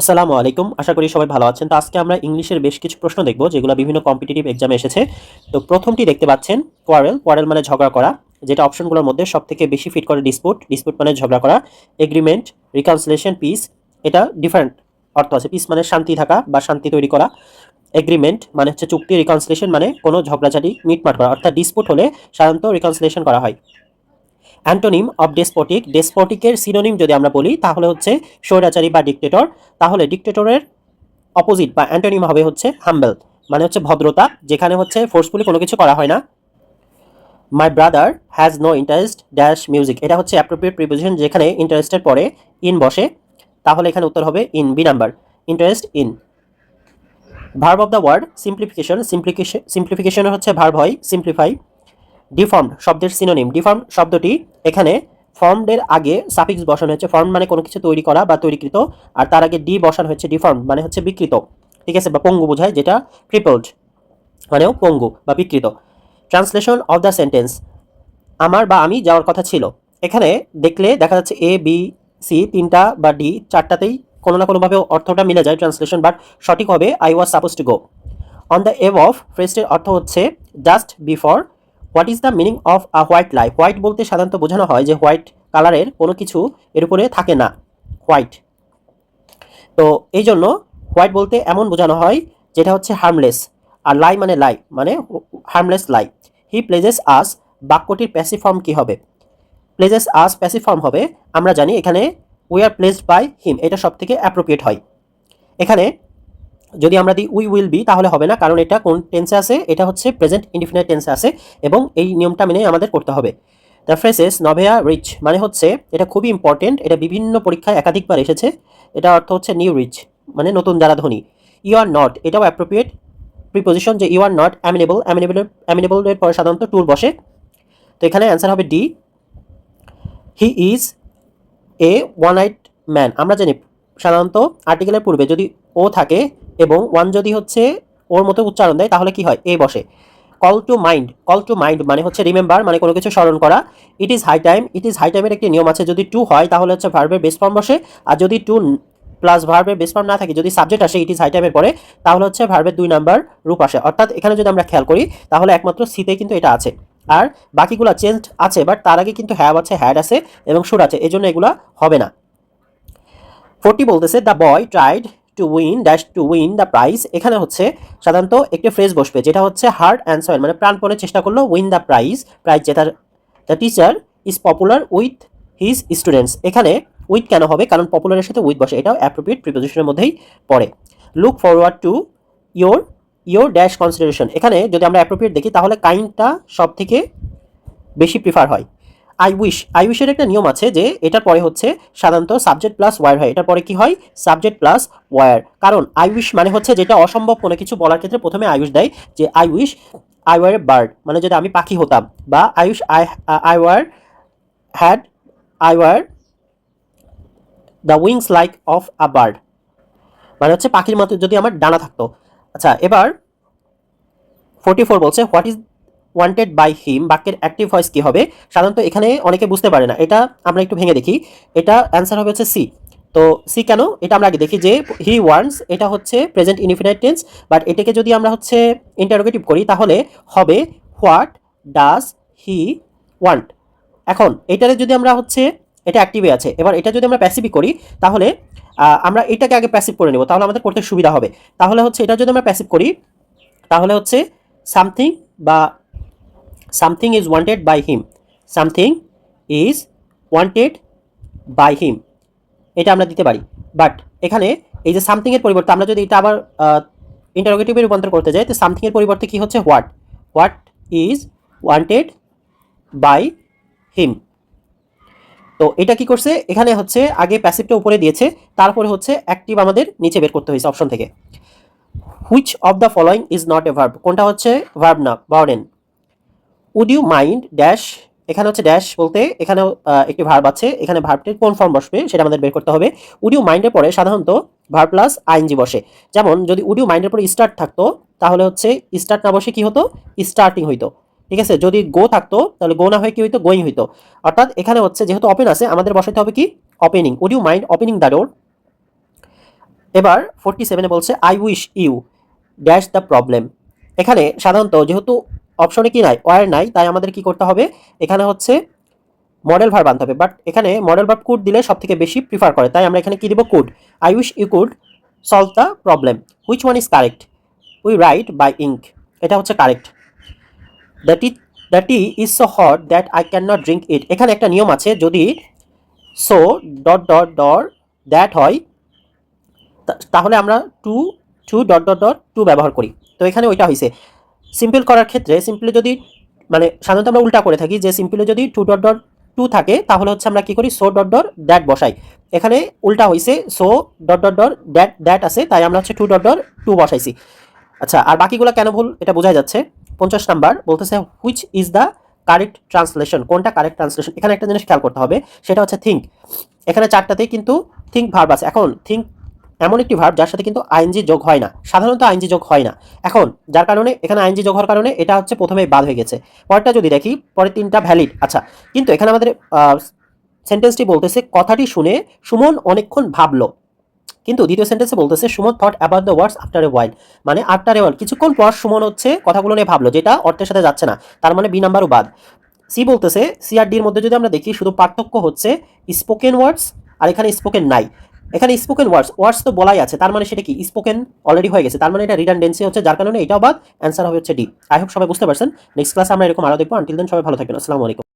আসসালামু আলাইকুম। আশা করি সবাই ভালো আছেন। তো আজকে আমরা ইংলিশের বেশ কিছু প্রশ্ন দেখব, যেগুলো বিভিন্ন কম্পিটিটিভ এক্সামে এসেছে। তো প্রথমটি দেখতে পাচ্ছেন কোয়ারেল কোয়ারেল মানে ঝগড়া করা, যেটা অপশনগুলোর মধ্যে সব থেকে বেশি ফিট করে ডিসপুট ডিসপুট মানে ঝগড়া করা এগ্রিমেন্ট রিকনসিলেশন পিস এটা ডিফারেন্ট অর্থ আছে। পিস মানে শান্তি থাকা বা শান্তি তৈরি করা। এগ্রিমেন্ট মানে হচ্ছে চুক্তি রিকনসিলেশন মানে কোনো ঝগড়াঝাটি, মিটমাট করা। অর্থাৎ ডিসপুট হলে সাধারণত রিকনসিলেশন করা হয়। Antonym of despotic. ডেসপটিকের সিনোনিম যদি আমরা বলি, তাহলে হচ্ছে স্বৈরাচারী বা ডিক্টেটর। তাহলে ডিক্টেটরের অপোজিট বা অ্যান্টোনিম হবে হচ্ছে হাম্বেল মানে হচ্ছে ভদ্রতা, যেখানে হচ্ছে ফোর্সফুলি কোনো কিছু করা হয় না। My brother has no interest dash music এটা হচ্ছে অ্যাপ্রোপ্রিয়েট প্রিপোজিশন যেখানে ইন্টারেস্টের পরে ইন বসে। তাহলে এখানে উত্তর হবে in B number interest in verb of the word simplification simplification হচ্ছে ভার্ব হয় সিম্পলিফাই ডিফর্মড শব্দের সিনোনিম ডিফর্ম শব্দটি এখানে ফর্মডের আগে সাফিক্স বসানো হয়েছে। ফর্ম মানে কোনো কিছু তৈরি করা বা তৈরিকৃত, আর তার আগে ডি বসানো হয়েছে ডিফর্ম মানে হচ্ছে বিকৃত। ঠিক আছে? বা পঙ্গু বোঝায় যেটা ক্রিপলড মানেও পঙ্গু বা বিকৃত। ট্রান্সলেশন অফ দ্য সেন্টেন্স আমার বা আমি যাওয়ার কথা ছিল। এখানে দেখলে দেখা যাচ্ছে এ বি সি তিনটা বা ডি চারটাতেই কোনো না কোনোভাবে অর্থটা মিলে যায় ট্রান্সলেশন বাট সঠিক হবে I was suppose to go on the eve of ফ্রেস্টের অর্থ হচ্ছে just before what is the meaning of a white lie white বলতে সাধারণত বোঝানো হয় যে হোয়াইট কালারের কোনো কিছু এর উপরে থাকে না। হোয়াইট তো এই জন্য হোয়াইট বলতে এমন বোঝানো হয় যেটা হচ্ছে হার্মলেস আর লাই মানে লাই মানে হার্মলেস লাই হি প্লেজেস আস বাক্যটির প্যাসিভ ফর্ম কী হবে? প্লেজেস আস প্যাসিভ ফর্ম হবে, আমরা জানি এখানে we are placed by him এটা সব থেকে অ্যাপ্রোপ্রিয়েট হয়। এখানে যদি আমরা দিই উই উইল বি তাহলে হবে না, কারণ এটা কোন টেন্সে আছে? এটা হচ্ছে প্রেজেন্ট ইনডিফিনাইট টেন্সে আছে, এবং এই নিয়মটা মেনে আমাদের করতে হবে। দ্য ফ্রেসেস নভেয়া রিচ মানে হচ্ছে এটা খুবই ইম্পর্টেন্ট এটা বিভিন্ন পরীক্ষায় একাধিকবার এসেছে, এটা অর্থ হচ্ছে নিউ রিচ মানে নতুন যারা ধনী। ইউ আর নট এটাও অ্যাপ্রোপ্রিয়েট প্রিপোজিশন যে you are not amenable amenable অ্যামিনেবলের পরে সাধারণত টুর বসে। তো এখানে অ্যান্সার হবে D he is a one night man আমরা জানি, সাধারণত আর্টিকেলের পূর্বে যদি ও থাকে এবং ওয়ান যদি হচ্ছে ওর মতো উচ্চারণ দেয়, তাহলে কি হয়? এ বসে। Call to mind call to mind মানে হচ্ছে রিমেম্বার মানে কোনো কিছু স্মরণ করা। It is high time it is high টাইমের একটি নিয়ম আছে, যদি টু হয়, তাহলে হচ্ছে ভার্বের বেস ফর্ম বসে। আর যদি টু প্লাস ভার্বের বেস ফর্ম না থাকে, যদি সাবজেক্ট আসে ইট ইজ হাই টাইমের পরে, তাহলে হচ্ছে ভার্বের দুই নাম্বার রূপ আসে। অর্থাৎ এখানে যদি আমরা খেয়াল করি, তাহলে একমাত্র সিতে কিন্তু এটা আছে। আর বাকিগুলো চেঞ্জ আছে বাট তার আগে কিন্তু হ্যাভ আছে হ্যাড আছে এবং সুর আছে। এই জন্য এগুলা হবে না। ফোরটি বলতেছে the boy tried to win dash to win the prize এখানে হচ্ছে সাধারণত একটি ফ্রেজ বসবে, যেটা হচ্ছে হার্ড অ্যান্সার মানে প্রাণপণে চেষ্টা করল উইন দ্য প্রাইজ প্রাইজ জেতার the teacher is popular with his students এখানে উইথ কেন হবে? কারণ পপুলারের সাথে উইথ বসে, এটাও অ্যাপ্রোপ্রিয়েট প্রিপোজিশনের মধ্যেই পড়ে। Look forward to your your dash consideration এখানে যদি আমরা অ্যাপ্রোপ্রিয়েট দেখি, তাহলে কাইন্ডটা সব থেকে বেশি প্রিফার হয়। আই উইশ আই উইশের একটা নিয়ম আছে যে এটার পরে হচ্ছে সাধারণত সাবজেক্ট প্লাস ওয়ার হয়। এটার পরে কি হয়? সাবজেক্ট প্লাস ওয়ার কারণ আই উইশ মানে হচ্ছে যেটা অসম্ভব কোনো কিছু বলার ক্ষেত্রে প্রথমে আই উইশ দেয় যে I wish I were a bird মানে যদি আমি পাখি হতাম বা I wish I I were had I were the wings like of a bird মানে হচ্ছে পাখির মতো যদি আমার ডানা থাকতো। আচ্ছা এবার ফোর্টি ফোর বলছে what is wanted by him বাক্যের অ্যাক্টিভ ভয়েস কী হবে? সাধারণত এখানে অনেকে বুঝতে পারে না। এটা আমরা একটু ভেঙে দেখি। এটা অ্যান্সার হবে হচ্ছে সি তো সি কেন? এটা আমরা আগে দেখি যে হি ওয়ান্টস এটা হচ্ছে প্রেজেন্ট ইনফিনাইট টেন্স বাট এটাকে যদি আমরা হচ্ছে ইন্টারোগেটিভ করি, তাহলে হবে হোয়াট ডাজ হি ওয়ান্ট এখন, এটারে যদি আমরা হচ্ছে, এটা অ্যাক্টিভে আছে। এবার এটা যদি আমরা প্যাসিভি করি, তাহলে আমরা এটাকে আগে প্যাসিভ করে নেব, তাহলে আমাদের করতে সুবিধা হবে। তাহলে হচ্ছে, এটা যদি আমরা প্যাসিভ করি, তাহলে হচ্ছে সামথিং বা something is wanted by him something is wanted by him এটা আমরা দিতে পারি। বাট এখানে এই যে সামথিংয়ের পরিবর্তে আমরা যদি এটা আবার ইন্টারোগেটিভে রূপান্তর করতে যাই, তো সামথিংয়ের পরিবর্তে কি হচ্ছে? What what is wanted by him তো এটা কি করছে? এখানে হচ্ছে আগে প্যাসিভটা উপরে দিয়েছে, তারপরে হচ্ছে অ্যাক্টিভ আমাদের নিচে বের করতে হয়েছে অপশন থেকে। Which of the following is not a verb কোনটা হচ্ছে? ভার্ব না burden would you mind dash এখানে হচ্ছে ড্যাশ বলতে এখানে একটি ভার্ব আছে। এখানে ভার্বটির কোন ফর্ম বসবে সেটা আমাদের বের করতে হবে। উড ইউ মাইন্ডের পরে সাধারণত ভার্ব প্লাস আইএনজি বসে। যেমন, যদি উড ইউ মাইন্ডের পরে স্টার্ট থাকতো, তাহলে হচ্ছে স্টার্ট না বসে কি হতো? স্টার্টিং হইতো। ঠিক আছে? যদি গো থাকতো, তাহলে গো না হয়ে কি হইতো? গোয়িং হইতো। অর্থাৎ এখানে হচ্ছে যেহেতু ওপেন আছে, আমাদের বসাতে হবে কি? Opening would you mind opening the door এবার ফোরটি সেভেনে বলছে I wish you dash the problem এখানে সাধারণত যেহেতু অপশনে কি নাই? ওয়ার নাই, তাই আমাদের কি করতে হবে? এখানে হচ্ছে মডেল ভার্ব আনতে হবে। বাট এখানে মডেল ভার্ব কুড দিলে সব থেকে বেশি প্রিফার করে। তাই আমরা এখানে কি দিব? Could I wish you could solve the problem which one is correct we write by ink এটা হচ্ছে correct the tea is so hot that I can not drink it এখানে একটা নিয়ম আছে, যদি so dot dot dot that হয় তাহলে আমরা to to dot dot dot to ব্যবহার করি। তো এখানে ওইটা হয়েছে সিম্পল করার ক্ষেত্রে সিম্পলি যদি মানে সাধারণত আমরা উল্টা করে থাকি যে সিম্পলি যদি টু ডট ডট টু থাকে, তাহলে হচ্ছে আমরা কি করি? সো ডট ডট দ্যাট বসাই। এখানে উল্টা হয়েছে so dot dot dot that that আছে, তাই আমরা হচ্ছে টু ডট ডট টু বসাইছি। আচ্ছা আর বাকিগুলো কেন ভুল? এটা বোঝা যাচ্ছে। পঞ্চাশ নাম্বার বলতেছে which is the correct translation কোনটা কারেক্ট ট্রান্সলেশন এখানে একটা জিনিস খেয়াল করতে হবে, সেটা হচ্ছে থিঙ্ক এখানে চারটাতেই কিন্তু থিঙ্ক ভার্ব আছে। এখন থিঙ্ক এমন একটি ভার্ব যার সাথে কিন্তু আইনজি যোগ হয় না। সাধারণত আইনজি যোগ হয় না। এখন, যার কারণে এখানে আইনজি যোগ হওয়ার কারণে এটা হচ্ছে প্রথমেই বাদ হয়ে গেছে। পরেরটা যদি দেখি, পরের তিনটা ভ্যালিড আচ্ছা কিন্তু এখানে আমাদের সেন্টেন্সটি বলতেছে, কথাটি শুনে সুমন অনেকক্ষণ ভাবলো। কিন্তু দ্বিতীয় সেন্টেন্সে বলতেছে, Suman thought about the words after a while মানে আফটার এ ওয়াইল কিছুক্ষণ পর সুমন হচ্ছে কথাগুলো নিয়ে ভাবলো, যেটা অর্থের সাথে যাচ্ছে না। তার মানে বি নাম্বারও বাদ। সি বলতেছে সি আর ডির মধ্যে যদি আমরা দেখি, শুধু পার্থক্য হচ্ছে স্পোকেন ওয়ার্ডস আর এখানে স্পোকেন নাই। এখানে স্পোকেন ওয়ার্ডস ওয়ার্ডস তো বলাই আছে, তার মানে সেটা কি? স্পোকেন অলরেডি হয়ে গেছে, তার মানে এটা রিডানডেন্সি হচ্ছে, যার কারণে এটাও বাদ অ্যান্সার হবে হচ্ছে ডি আই হোপ সবাই বুঝতে পারছেন। নেক্সট ক্লাসে আমরা এরকম আরও দেখব। আনটিল দেন সবাই ভালো থাকবেন। আসসালামু আলাইকুম।